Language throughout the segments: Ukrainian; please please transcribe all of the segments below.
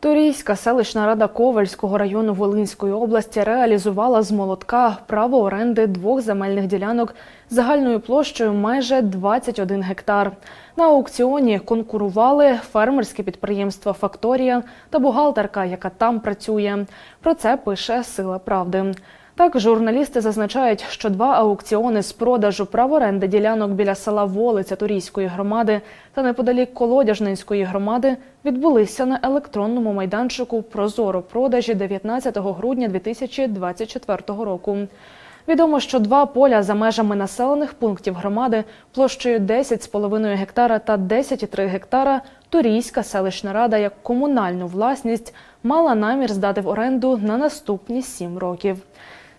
Турійська селищна рада Ковальського району Волинської області реалізувала з молотка право оренди двох земельних ділянок загальною площею майже 21 гектар. На аукціоні конкурували фермерське підприємство Факторія та бухгалтерка, яка там працює. Про це пише Сила Правди. Так, журналісти зазначають, що два аукціони з продажу прав оренди ділянок біля села Волиця Турійської громади та неподалік Колодяжненської громади відбулися на електронному майданчику Прозоро продажі 19 грудня 2024 року. Відомо, що два поля за межами населених пунктів громади площею 10,5 гектара та 10,3 гектара Турійська селищна рада як комунальну власність мала намір здати в оренду на наступні сім років.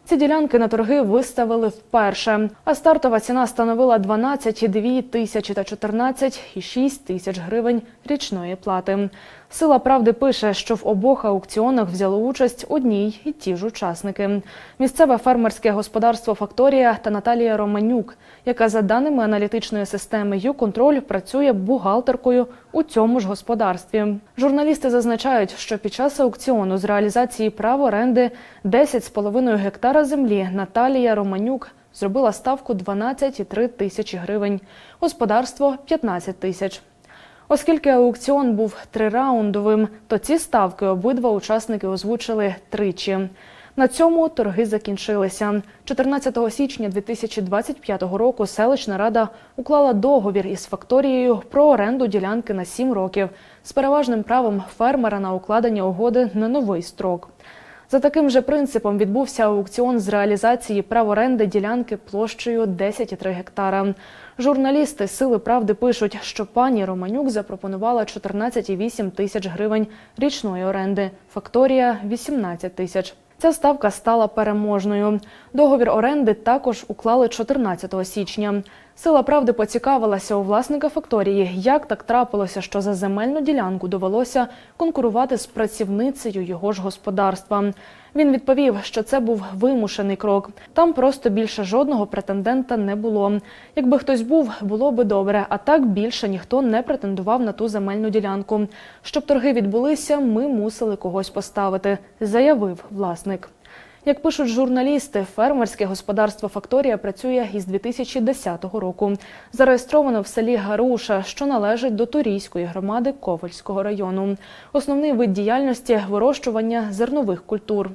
Ці ділянки на торги виставили вперше, а стартова ціна становила 12,2 тисячі та 14,6 тисяч гривень річної плати. Сила правди пише, що в обох аукціонах взяли участь одні й ті ж учасники: місцеве фермерське господарство Факторія та Наталія Романюк, яка за даними аналітичної системи «Юконтроль» працює бухгалтеркою у цьому ж господарстві. Журналісти зазначають, що під час аукціону з реалізації прав оренди 10,5 гектара землі Наталія Романюк зробила ставку 12,3 тисячі гривень, господарство 15 тисяч. Оскільки аукціон був трираундовим, то ці ставки обидва учасники озвучили тричі. На цьому торги закінчилися. 14 січня 2025 року селищна рада уклала договір із факторією про оренду ділянки на 7 років з переважним правом фермера на укладення угоди на новий строк. За таким же принципом відбувся аукціон з реалізації прав оренди ділянки площею 10,3 гектара. Журналісти Сили правди пишуть, що пані Романюк запропонувала 14,8 тисяч гривень річної оренди, факторія 18 тисяч. Ця ставка стала переможною. Договір оренди також уклали 14 січня. Сила правди поцікавилася у власника факторії, як так трапилося, що за земельну ділянку довелося конкурувати з працівницею його ж господарства. Він відповів, що це був вимушений крок. Там просто більше жодного претендента не було. Якби хтось був, було би добре. А так більше ніхто не претендував на ту земельну ділянку. Щоб торги відбулися, ми мусили когось поставити, заявив власник. Як пишуть журналісти, фермерське господарство Факторія працює із 2010 року. Зареєстровано в селі Гаруша, що належить до Турійської громади Ковальського району. Основний вид діяльності вирощування зернових культур.